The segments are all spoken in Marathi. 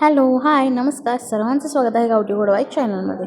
हॅलो हाय नमस्कार. सर्वांचं स्वागत आहे गावठी गोडवाई चॅनलमध्ये.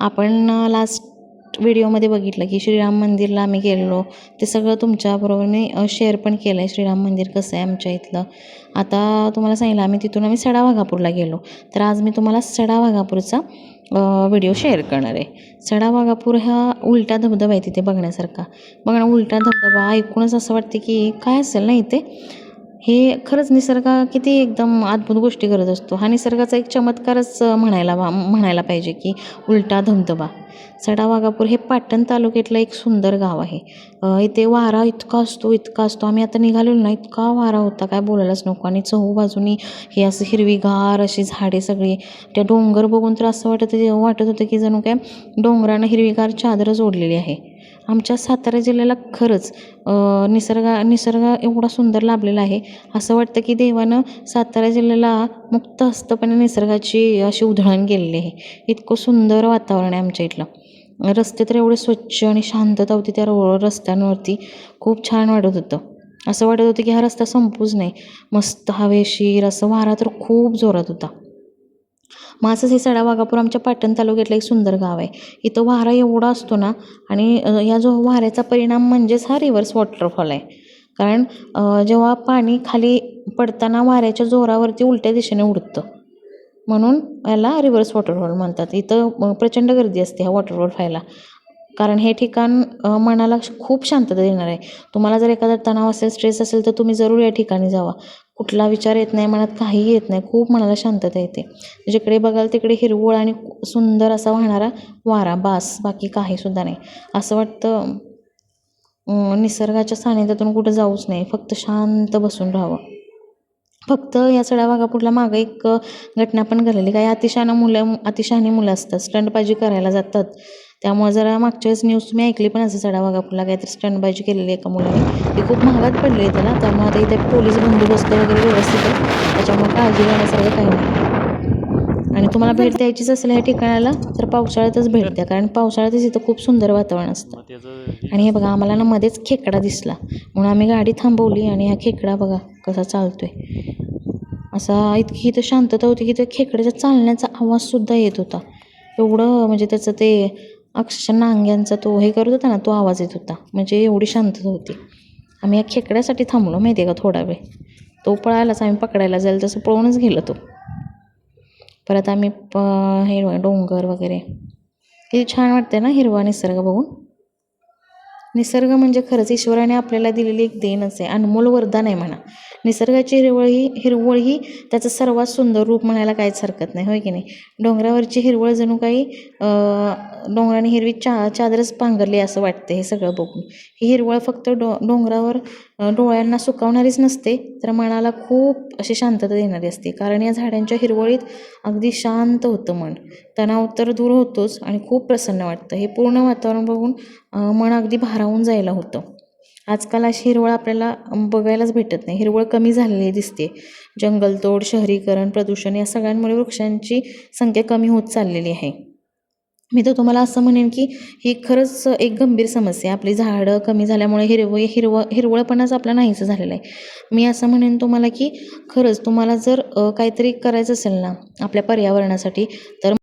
आपण लास्ट व्हिडिओमध्ये बघितलं की श्रीराम मंदिरला आम्ही गेलेलो. ते सगळं तुमच्याबरोबर मी शेअर पण केलं आहे श्रीराम मंदिर कसं आहे आमच्या इथलं. आता तुम्हाला सांगितलं आम्ही तिथून आम्ही सडा वाघापूरला गेलो. तर आज मी तुम्हाला सडा वाघापूरचा व्हिडिओ शेअर करणार आहे. सडा वाघापूर हा उलटा धबधबा आहे तिथे बघण्यासारखा. बघा उलटा धबधबा ऐकूनच असं वाटते की काय असेल ना इथे? हे खरंच निसर्ग किती एकदम अद्भुत गोष्टी करत असतो. हा निसर्गाचा एक चमत्कारच म्हणायला वा म्हणायला पाहिजे की उलटा धबधबा सडा वाघापूर हे पाटण तालुक्यातलं एक सुंदर गाव आहे. इथे वारा इतका असतो इतका असतो. आम्ही आता निघालेलो ना इतका वारा होता. काय बोलायलाच नको. आणि चहूबाजूनी हे असं हिरवीगार अशी झाडे सगळी. त्या डोंगर बघून तर असं वाटत वाटत होतं की जणू काय डोंगरानं हिरवीगार चादरच ओढलेली आहे. आमच्या सातारा जिल्ह्याला खरंच निसर्गा निसर्ग एवढा सुंदर लाभलेला आहे. असं वाटतं की देवानं सातारा जिल्ह्याला मुक्त हस्तपणे निसर्गाची अशी उधळण केलेली आहे. इतकं सुंदर वातावरण आहे आमच्या इथलं. रस्ते तर एवढे स्वच्छ आणि शांतता होती त्या रो रस्त्यांवरती खूप छान वाटत होतं. असं वाटत होतं की हा रस्ता संपूच नाही. मस्त हवेशीर असं वारा तर खूप जोरात होता. मग असंच हे सडा वाघापूर आमच्या पाटण तालुक्यातलं एक सुंदर गाव आहे. इथं वारा एवढा असतो ना आणि या जो वाऱ्याचा परिणाम म्हणजेच हा रिव्हर्स वॉटरफॉल आहे. कारण जेव्हा पाणी खाली पडताना वाऱ्याच्या जोरावरती उलट्या दिशेने उडतं. म्हणून याला रिव्हर्स वॉटरफॉल म्हणतात. इथं प्रचंड गर्दी असते ह्या वॉटरफॉल व्हायला. कारण हे ठिकाण मनाला खूप शांतता देणार आहे. तुम्हाला जर एखादा तणाव असेल स्ट्रेस असेल तर तुम्ही जरूर या ठिकाणी जावा. कुठला विचार येत नाही मनात काहीही येत नाही. खूप मनाला शांतता येते. जिकडे बघाल तिकडे हिरवळ आणि सुंदर असा वाहणारा वारा बास बाकी काहीसुद्धा नाही. असं वाटतं निसर्गाच्या सानिध्यातून कुठं जाऊच नाही. फक्त शांत बसून राहावं. फक्त या सडा वाघापूरला मागं एक घटना पण घडलेली. काही अतिशहाणा मुलं अतिशहाणी मुलं असतात. स्टंटबाजी करायला जातात. त्यामुळे जरा मागच्या वेळेस न्यूज तुम्ही ऐकली पण असेल सडा वाघापूरला. काहीतरी स्टंटबाजी केलेली एका मुलाने. ती खूप महागात पडली आहे त्याला. त्यामुळे आता इथे पोलीस बंदोबस्त वगैरे व्यवस्थित आहे. त्याच्यामुळे काळजी घेण्यासारखं काही नाही. आणि तुम्हाला भेट द्यायचीच असेल ह्या ठिकाणाला तर पावसाळ्यातच भेट द्या. कारण पावसाळ्यातच इथं खूप सुंदर वातावरण असतं. आणि हे बघा आम्हाला ना मध्येच खेकडा दिसला. म्हणून आम्ही गाडी थांबवली आणि हा खेकडा बघा कसा चालतोय. असा इतकी इथं शांतता होती की त्या खेकड्याच्या चालण्याचा आवाजसुद्धा येत होता. एवढं म्हणजे त्याचं ते अक्षरशः नांग्यांचा तो हे करत होता ना तो आवाज येत होता. म्हणजे एवढी शांतता होती. आम्ही या खेकड्यासाठी थांबलो माहिती आहे का थोडा वेळ. तो पळायलाच आम्ही पकडायला जाईल तसं पळूनच गेलो तो. परत आम्ही प हे डोंगर वगैरे. किती छान वाटते ना हिरवा निसर्ग बघून. निसर्ग म्हणजे खरंच ईश्वराने आपल्याला दिलेली एक देणच आहे. अनमोल वरदान आहे म्हणा. निसर्गाची हिरवळ ही हिरवळ ही त्याचं सर्वात सुंदर रूप म्हणायला काहीच हरकत नाही होय की नाही? डोंगरावरची हिरवळ जणू काही डोंगराने हिरवी चा चादरच पांघरली असं वाटते हे सगळं बघून. ही हिरवळ फक्त डो डोंगरावर डोळ्यांना सुकावणारीच नसते तर मनाला खूप अशी शांतता देणारी असते. कारण या झाडांच्या हिरवळीत अगदी शांत होतं मन. तणाव तर दूर होतोच आणि खूप प्रसन्न वाटतं. हे पूर्ण वातावरण बघून मन अगदी भारावून जायला होतं. आजकाल अशी हिरवळ आपल्याला बघायलाच भेटत नाही. हिरवळ कमी झालेली दिसते. जंगलतोड शहरीकरण प्रदूषण या सगळ्यांमुळे वृक्षांची संख्या कमी होत चाललेली आहे. मी तर तुम्हाला असं म्हणेन की ही खरंच एक गंभीर समस्या आहे. आपली झाडं कमी झाल्यामुळे हिरवळ हिरवं हिरवळपणाच आपला नाहीचं झालेला आहे. मी असं म्हणेन तुम्हाला की खरंच तुम्हाला जर काहीतरी करायचं असेल ना आपल्या पर्यावरणासाठी तर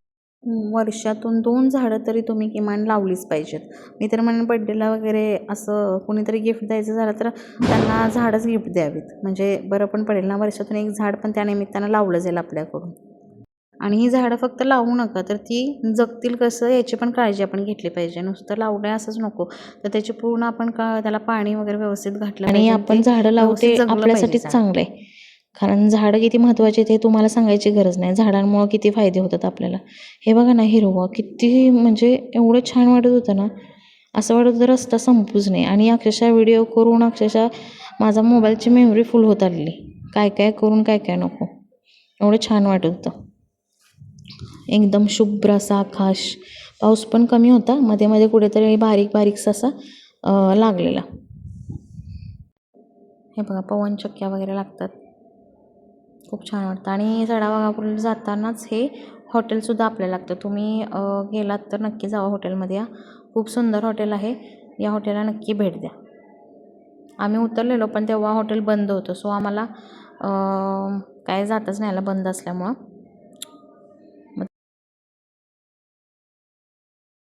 वर्षातून दोन झाडं तरी तुम्ही किमान लावलीच पाहिजेत. मी तर म्हणेन बड्डेला वगैरे असं कोणीतरी गिफ्ट द्यायचं झालं तर त्यांना झाडच गिफ्ट द्यावीत. म्हणजे बरं पण पडेल ना वर्षातून एक झाड पण त्या निमित्तानं लावलं जाईल आपल्याकडून. आणि ही झाडं फक्त लावू नका तर ती जगतील कसं याची पण काळजी आपण घेतली पाहिजे. नुसतं लावलं असंच नको. तर त्याची पूर्ण आपण का त्याला पाणी वगैरे व्यवस्थित घातलं आणि. आपण ते झाडं लावू व्यवस्थित ते जगलं आपल्यासाठीच. चांगलं आहे. कारण झाडं किती महत्त्वाची हे तुम्हाला सांगायची गरज नाही. झाडांमुळं किती फायदे होतात आपल्याला. हे बघा ना हिरवं किती म्हणजे एवढं छान वाटत होतं ना. असं वाटत होतं रस्ता संपूच नाही. आणि अक्षरशः व्हिडिओ करून अक्षरशः माझा मोबाईलची मेमरी फुल होत आलेली. काय काय करून काय काय नको. एवढं छान वाटत होतं. एकदम शुभ्र असा आकाश. पाऊस पण कमी होता. मध्ये मध्ये कुठेतरी बारीक बारीकसा असा लागलेला. हे बघा पवनचक्क्या वगैरे लागतात. खूप छान वाटतं. आणि सडावागापूरला जातानाच हे हॉटेलसुद्धा आपल्याला लागतं. तुम्ही गेलात तर नक्की जावा हॉटेलमध्ये या. खूप सुंदर हॉटेल आहे. या हॉटेलला नक्की भेट द्या. आम्ही उतरलेलो पण तेव्हा हॉटेल बंद होतं. सो आम्हाला काय जातच नाही याला बंद असल्यामुळं.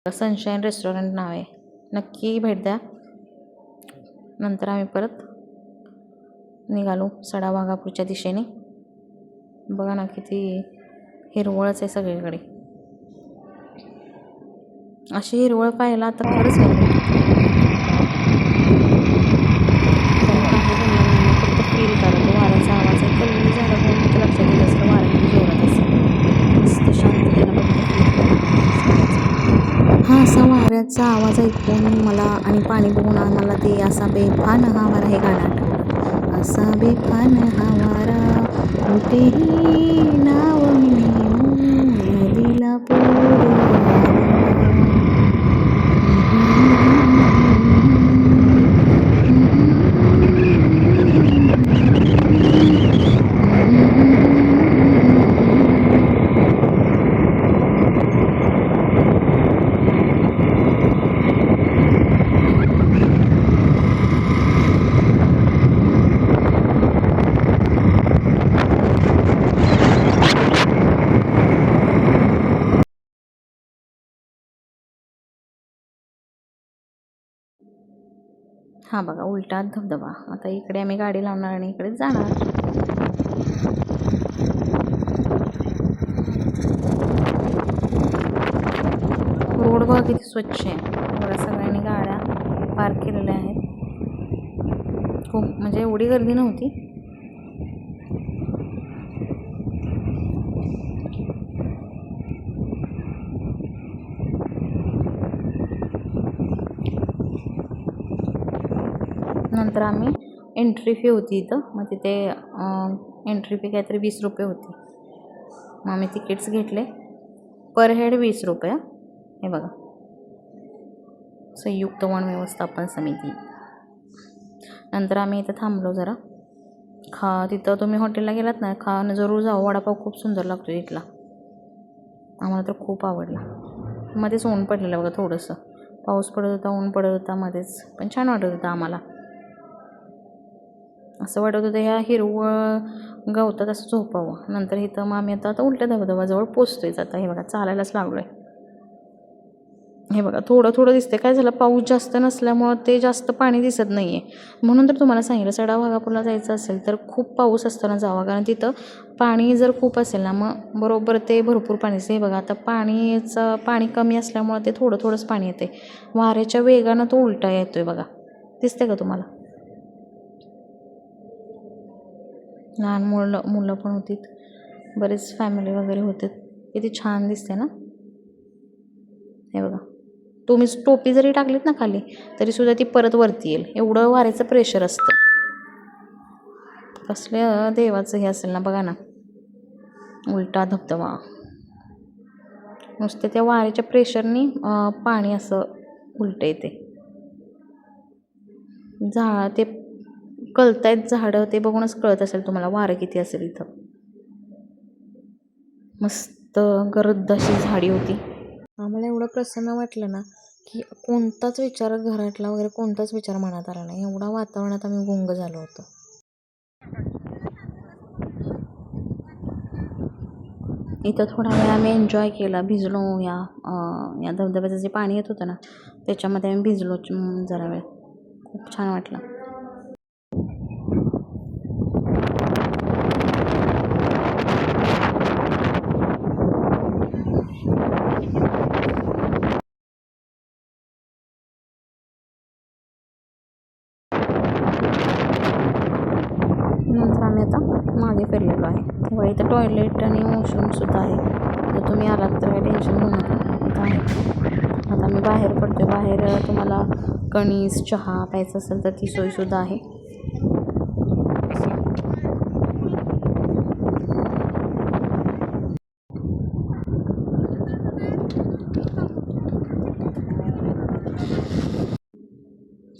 सनशाईन रेस्टॉरंट नाव आहे. नक्की भेट द्या. नंतर आम्ही परत निघालो सडा वाघापूरच्या दिशेने. बघा ना किती हिरवळच आहे सगळीकडे. अशी हिरवळ पाहायला आता खरंच नाही फक्त फील करा तो वाऱ्याचा आवाज आहे कल्ली झालं म्हणून तुमच्या लक्षात येत असतं वारा किती जोरात असेल मस्त शांततेनं फक्त feel करा. हा असा आवाज ऐकून मला आणि पाणी बघून आम्हाला ते असा बेफान हवारा हे गाणं आठवलं. असा बेफान हवारा कुठेही नाव मी नदीला हा बघा उलटा धबधबा आता इकडे आम्ही गाडी लावणार आणि इकडे जाणार. रोड बघा किती स्वच्छ आहे. बघा सगळ्यांनी गाड्या पार्क केलेल्या आहेत. खूप म्हणजे एवढी गर्दी नव्हती. नंतर आम्ही एंट्री फी होती इथं. मग तिथे एंट्री फी काहीतरी वीस रुपये होती. मग आम्ही तिकीट्स घेतले. पर हेड वीस रुपये. हे बघा. संयुक्त वन व्यवस्थापन समिती. नंतर आम्ही इथं थांबलो जरा. खा तिथं तुम्ही हॉटेलला गेलात ना खा जरूर जाऊ वडापाव खूप सुंदर लागतो तिथला आम्हाला तर खूप आवडला. मध्येच ऊन पडलेलं बघा थोडंसं. पाऊस पडत होता ऊन पडत होता मध्येच. पण छान वाटत होतं आम्हाला. असं वाटत होतं ह्या हिरवळ गवतात असं झोपावं. नंतर इथं मग आम्ही आता आता उलट्या धबधबाजवळ पोचतोयच आता. हे बघा चालायलाच लागलो आहे हे बघा थोडं थोडं दिसते काय झालं? पाऊस जास्त नसल्यामुळं ते जास्त पाणी दिसत नाही आहे म्हणून तर तुम्हाला सांगितलं सडा भागापूरला जायचं असेल तर खूप पाऊस असताना जावा. कारण तिथं पाणी जर खूप असेल ना मग बरोबर ते भरपूर पाणी दिसते हे बघा आता पाणीचं पाणी कमी असल्यामुळं ते थोडं थोडंच पाणी येते वाऱ्याच्या वेगानं तो उलटा येतो आहे बघा. दिसते का तुम्हाला? लहान मुलं मुलं पण होती. बरेच फॅमिली वगैरे होते. किती छान दिसते ना? हे बघा. तुम्ही टोपी जरी टाकलीत ना खाली तरी सुद्धा ती परत वरती येईल. एवढं वाऱ्याचं प्रेशर असतं. कसल्या देवाचं हे असेल ना बघा ना. उलटा धबधबा. नुसते त्या वाऱ्याच्या प्रेशरनी पाणी असं उलटं येते झा ते कळतायत झाडं ते बघूनच कळत असेल तुम्हाला वारं किती असेल इथं. मस्त गर्द अशी झाडी होती. आम्हाला एवढं प्रसन्न वाटलं ना की कोणताच विचार घरातला वगैरे कोणताच विचार मनात आला नाही. एवढा वातावरणात आम्ही गुंग झालो होतो. इथं थोडा वेळ आम्ही एन्जॉय केला भिजलो या या धबधब्याचं जे पाणी येत होतं ना त्याच्यामध्ये आम्ही भिजलो जरा वेळ. खूप छान वाटलं. नंतर आम्ही आता मागे फिरलेलो आहे. तेव्हा इथं टॉयलेट आणि वॉशरूमसुद्धा आहे. तर तुम्ही आलात तर काही टेन्शन घेऊ नका. इथं आहे आता आम्ही बाहेर पडतो बाहेर तुम्हाला कणीस चहा प्यायचं असेल तर ती सोयसुद्धा आहे.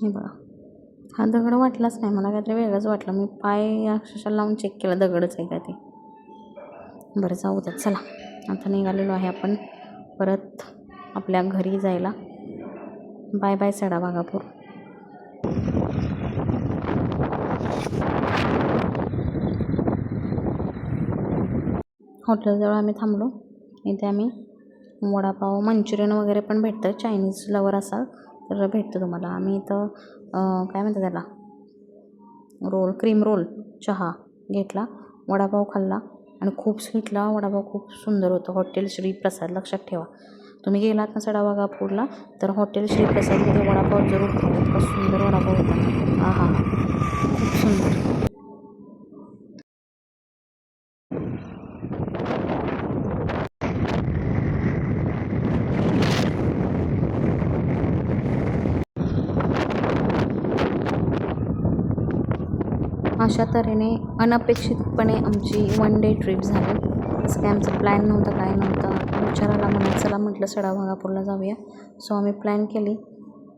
हे बघा. हा दगड वाटलाच नाही. मला काहीतरी वेगळंच वाटलं. मी पाय अक्षरशः लावून चेक केलं. दगडच आहे का ते? बरं जाऊ द्या. चला. आता निघालेलो आहे आपण. परत आपल्या घरी जायला. बाय बाय सडा वाघापूर हॉटेलजवळ आम्ही थांबलो. इथे आम्ही वडापाव मंचुरियन वगैरे पण भेटतं. चायनीज लवर असाल. तर भेटतं तुम्हाला. आम्ही इथं काय म्हणतात त्याला? रोल क्रीम रोल चहा घेतला वडापाव खाल्ला आणि खूप स्वीटला वडापाव खूप सुंदर होतं. हॉटेल श्रीप्रसाद लक्षात ठेवा. तुम्ही गेलात ना सडावागापूरला तर हॉटेल श्रीप्रसादमध्ये वडापाव जरूर खावा. इतका सुंदर वडापाव होता. हा हा खूप सुंदर. अशा तऱ्हेने अनपेक्षितपणे आमची वन डे ट्रिप झाली. असं काही आमचं प्लॅन नव्हतं काय नव्हतं. विचारायला म्हणा चला म्हटलं सडाभागापूरला जाऊया. सो आम्ही प्लॅन केली.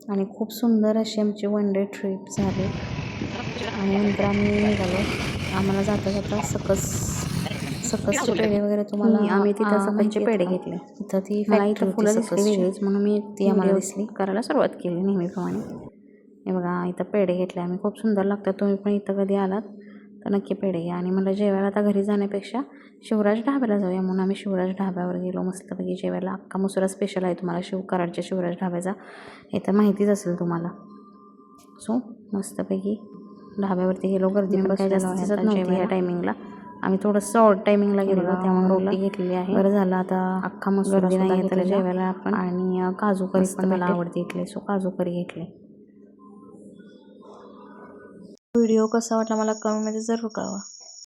आणि खूप सुंदर अशी आमची वन डे ट्रिप झाली. आणि नंतर आम्ही निघालो. आम्हाला जाता जाता सकस सकसचे पेढे वगैरे तुम्हाला आम्ही तिथं सकसचे पेढे घेतले. तिथं ती फुलं दिसली वेगळीच म्हणून मी ती आम्हाला दिसली. करायला सुरुवात केली नेहमीप्रमाणे. हे बघा इथं पेढे घेतले आम्ही. खूप सुंदर लागतात. तुम्ही पण इथं कधी आलात तर नक्की पेढे घ्या. आणि मला जेवायला आता घरी जाण्यापेक्षा शिवराज ढाब्याला जाऊया म्हणून आम्ही शिवराज ढाब्यावर गेलो मस्तपैकी जेवायला. अख्खा मसुरा स्पेशल आहे तुम्हाला शिव कराडच्या शिवराज ढाब्याचा. हे तर माहितीच असेल तुम्हाला. सो मस्तपैकी ढाब्यावरती गेलो. गर्दी काय जास्त दिसत नव्हती या टायमिंगला आम्ही थोडंसं ऑड टायमिंगला गेलो त्यामुळे रोटी घेतलेली आहे. बरं झालं आता अख्खा मसुरा नाही जेवायला आपण आणि काजू करी पण मला आवडते इथले. सो काजू करी घेतले. व्हिडिओ कसा वाटला मला कमेंटमध्ये जरूर कळवा.